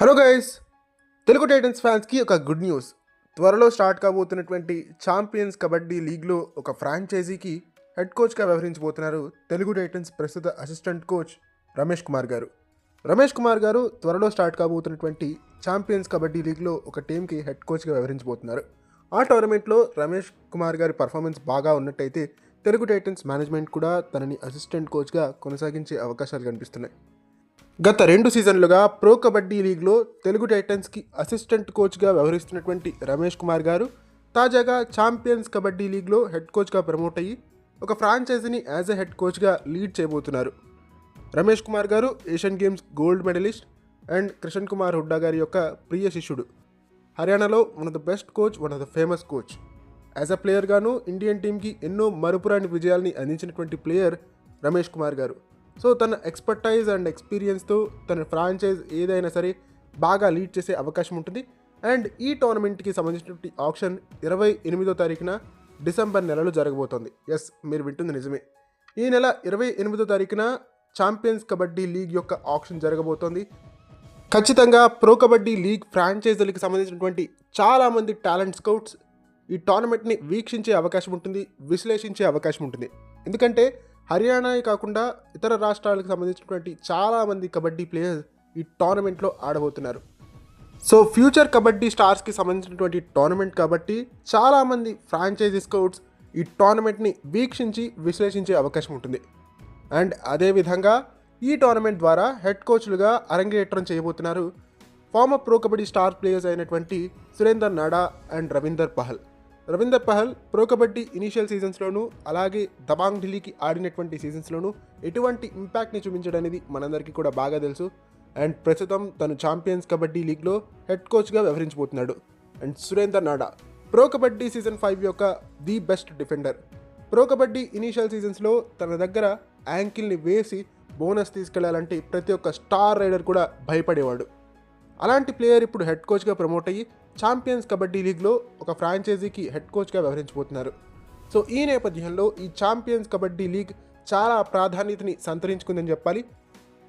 Hello guys Telugu Titans ఫ్యాన్స్కి ఒక good news త్వరలో స్టార్ట్ కాబోతున్నటువంటి ఛాంపియన్స్ కబడ్డీ లీగ్లో ఒక ఫ్రాంచైజీకి హెడ్ కోచ్గా వ్యవహరించబోతున్నారు తెలుగు టైటన్స్ ప్రస్తుత అసిస్టెంట్ కోచ్ రమేష్ కుమార్ గారు. రమేష్ కుమార్ గారు త్వరలో స్టార్ట్ కాబోతున్నటువంటి ఛాంపియన్స్ కబడ్డీ లీగ్లో ఒక టీంకి హెడ్ కోచ్గా వ్యవహరించబోతున్నారు. ఆ టోర్నమెంట్లో రమేష్ కుమార్ గారి పర్ఫార్మెన్స్ బాగా ఉన్నట్టయితే తెలుగు టైటన్స్ మేనేజ్మెంట్ కూడా తనని అసిస్టెంట్ కోచ్గా కొనసాగించే అవకాశాలు కనిపిస్తున్నాయి. గత రెండు సీజన్లుగా ప్రో కబడ్డీ లీగ్లో తెలుగు టైటన్స్కి అసిస్టెంట్ కోచ్గా వ్యవహరిస్తున్నటువంటి రమేష్ కుమార్ గారు తాజాగా ఛాంపియన్స్ కబడ్డీ లీగ్లో హెడ్ కోచ్గా ప్రమోట్ అయ్యి ఒక ఫ్రాంచైజీని యాజ్ ఎ హెడ్ కోచ్గా లీడ్ చేయబోతున్నారు. రమేష్ కుమార్ గారు Asian games gold medalist and Krishan Kumar Hooda గారి యొక్క ప్రియ శిష్యుడు. హర్యానాలో one of the best coach one of the famous coach as a ప్లేయర్గాను Indian టీంకి ఎన్నో మరుపురాని విజయాల్ని అందించినటువంటి ప్లేయర్ రమేష్ కుమార్ గారు. సో తన ఎక్స్పర్టైజ్ అండ్ ఎక్స్పీరియన్స్తో తన ఫ్రాంచైజ్ ఏదైనా సరే బాగా లీడ్ చేసే అవకాశం ఉంటుంది. అండ్ ఈ టోర్నమెంట్కి సంబంధించినటువంటి ఆప్షన్ ఇరవై ఎనిమిదో తారీఖున డిసెంబర్ నెలలో జరగబోతోంది. ఎస్ మీరు వింటుంది నిజమే. ఈ నెల ఇరవై ఎనిమిదో తారీఖున ఛాంపియన్స్ కబడ్డీ లీగ్ యొక్క ఆప్షన్ జరగబోతోంది. ఖచ్చితంగా ప్రో కబడ్డీ లీగ్ ఫ్రాంచైజీలకు సంబంధించినటువంటి చాలామంది టాలెంట్ స్కౌట్స్ ఈ టోర్నమెంట్ని వీక్షించే అవకాశం ఉంటుంది విశ్లేషించే అవకాశం ఉంటుంది. ఎందుకంటే హర్యానా కాకుండా ఇతర రాష్ట్రాలకు సంబంధించినటువంటి చాలామంది కబడ్డీ ప్లేయర్స్ ఈ టోర్నమెంట్లో ఆడబోతున్నారు. సో ఫ్యూచర్ కబడ్డీ స్టార్స్కి సంబంధించినటువంటి టోర్నమెంట్ కాబట్టి చాలామంది ఫ్రాంచైజీ స్కౌట్స్ ఈ టోర్నమెంట్ని వీక్షించి విశ్లేషించే అవకాశం ఉంటుంది. అండ్ అదేవిధంగా ఈ టోర్నమెంట్ ద్వారా హెడ్ కోచ్లుగా అరంగేట్రం చేయబోతున్నారు. Former pro kabaddi star players అయినటువంటి Surender Nada and Ravinder Pahal. Ravinder Pahal pro kabaddi initial సీజన్స్లోనూ అలాగే దబాంగ్ ఢిల్లీకి ఆడినటువంటి సీజన్స్లోనూ ఎటువంటి ఇంపాక్ట్ని చూపించడం అనేది మనందరికీ కూడా బాగా తెలుసు. అండ్ ప్రస్తుతం తను ఛాంపియన్స్ కబడ్డీ లీగ్లో హెడ్ కోచ్గా వ్యవహరించబోతున్నాడు. And Surender Nada pro kabaddi season five యొక్క the best defender. Pro kabaddi initial సీజన్స్లో తన దగ్గర యాంకిల్ని వేసి బోనస్ తీసుకెళ్ళాలంటే ప్రతి ఒక్క స్టార్ రైడర్ కూడా భయపడేవాడు. అలాంటి ప్లేయర్ ఇప్పుడు హెడ్ కోచ్గా ప్రమోట్ అయ్యి ఛాంపియన్స్ కబడ్డీ లీగ్లో ఒక ఫ్రాంచైజీకి హెడ్ కోచ్గా వ్యవహరించబోతున్నారు. సో ఈ నేపథ్యంలో ఈ ఛాంపియన్స్ కబడ్డీ లీగ్ చాలా ప్రాధాన్యతని సంతరించుకుందని చెప్పాలి.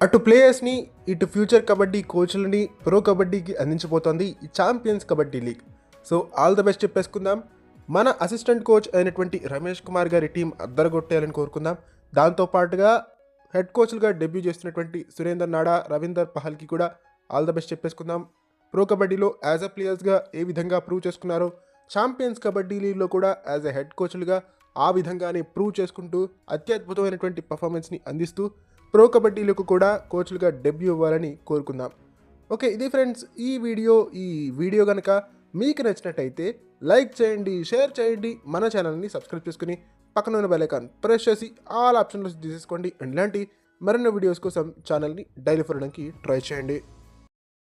అటు ప్లేయర్స్ని ఇటు ఫ్యూచర్ కబడ్డీ కోచ్లని ప్రో కబడ్డీకి అందించబోతోంది ఈ champions kabaddi league so all the best చెప్పేసుకుందాం. మన అసిస్టెంట్ కోచ్ అయినటువంటి రమేష్ కుమార్ గారి టీం అద్దరగొట్టేయాలని కోరుకుందాం. దాంతోపాటుగా హెడ్ కోచ్లుగా డెబ్యూ చేస్తున్నటువంటి సురేందర్ నాడా రవీందర్ పహల్కి కూడా ఆల్ ద బెస్ట్ చెప్పేసుకుందాం. ప్రో కబడ్డీలో యాజ్ అ ప్లేయర్స్గా ఏ విధంగా ప్రూవ్ చేసుకున్నారో ఛాంపియన్స్ కబడ్డీ లీగ్లో కూడా యాజ్ ఎ హెడ్ కోచ్లుగా ఆ విధంగానే ప్రూవ్ చేసుకుంటూ అత్యద్భుతమైనటువంటి పర్ఫార్మెన్స్ని అందిస్తూ ప్రో కబడ్డీలకు కూడా కోచ్లుగా డెబ్యూ ఇవ్వాలని కోరుకుందాం. ఓకే ఇది ఫ్రెండ్స్ ఈ వీడియో ఈ వీడియో కనుక మీకు నచ్చినట్టయితే లైక్ చేయండి షేర్ చేయండి మన ఛానల్ని సబ్స్క్రైబ్ చేసుకుని పక్కన ఉన్న బెల్ ప్రెస్ చేసి ఆల్ ఆప్షన్లు తీసేసుకోండి. అండ్ ఇలాంటి మరిన్ని వీడియోస్ కోసం ఛానల్ని డైలీ ఫరడానికి ట్రై చేయండి.